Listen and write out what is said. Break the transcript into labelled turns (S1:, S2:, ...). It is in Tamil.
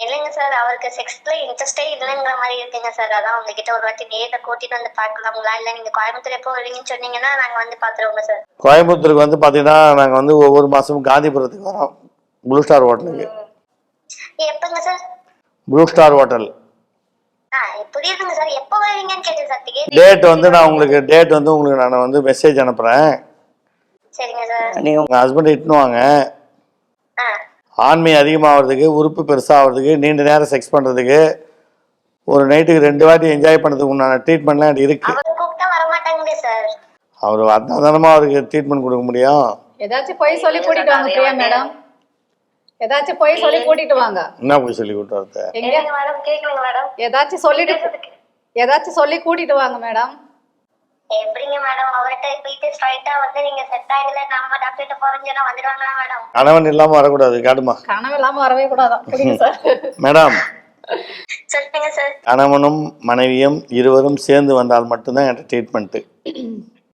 S1: இல்லைங்க சார் அவருக்கு செக்ஸ்ல இன்ட்ரெஸ்டே இல்லைங்கிற மாதிரி இருக்குங்க சார். அதான் உங்ககிட்ட ஒரு வாட்டி நேரில் கூட்டிட்டு வந்து பார்க்கலாங்களா இல்லை நீங்க கோயம்புத்தூர் எப்போ வருவீங்கன்னு சொன்னீங்கன்னா நாங்க வந்து பாத்துருவோங்க சார்.
S2: கோயம்புத்தூருக்கு வந்து பார்த்தீங்கன்னா நாங்கள் வந்து ஒவ்வொரு மாதமும் காந்திபுரத்துக்கு வரோம். ப்ளூ ஸ்டார் ஹோட்டலுக்கு
S1: எப்பங்க சார்?
S2: ப்ளூ ஸ்டார் ஹோட்டல்
S1: ஆ புரியுதுங்க சார். எப்போ வருவீங்கன்னு கேட்டேன் சார்.
S2: டேட் வந்து நான் உங்களுக்கு டேட் வந்து உங்களுக்கு நான் வந்து மெசேஜ் அனுப்புகிறேன்
S1: சரிங்க சார்.
S3: நீங்கள்
S2: உங்கள் ஹஸ்பண்டை இட்டுன்னு வாங்க. ஆண்மை அதிகமாகிறதுக்கு உறுப்பு பெருசாகிறதுக்கு நீண்ட நேரம் செக்ஸ் பண்ணுறதுக்கு ஒரு நைட்டுக்கு ரெண்டு வாட்டி என்ஜாய் பண்ணுறதுக்கு உண்டான ட்ரீட்மெண்ட்லாம் என்கிட்ட இருக்குது
S1: அவர்
S2: வந்தாதானமா அவருக்கு ட்ரீட்மெண்ட் கொடுக்க முடியும்.
S4: ஏதாச்சும் போய் சொல்லி கூட்டிட்டு வாங்க பிரியா மேடம். ஏதாச்சும் போய் சொல்லி கூட்டிட்டு வாங்க.
S2: என்ன போய் சொல்லி கூட்டு வரது?
S4: ஏதாச்சும் சொல்லிட்டு ஏதாச்சும் சொல்லி கூட்டிட்டு வாங்க மேடம்.
S1: எப்படிங்க மேடம் அவர்கிட்ட போயிட்டு ஸ்ட்ரைட்டா வந்து நீங்க செட் ஆகல நம்ம சொன்னா வந்துடுவாங்களா மேடம்
S2: கணவன் இல்லாமல் வரக்கூடாது காட்டுமா?
S4: கனவு இல்லாம வரவே கூடாதான் சார்
S2: மேடம்
S1: சொல்லுங்க சார்
S2: கணவனும் மனைவியும் இருவரும் சேர்ந்து வந்தால் மட்டும்தான் என்கிட்ட ட்ரீட்மெண்ட்டு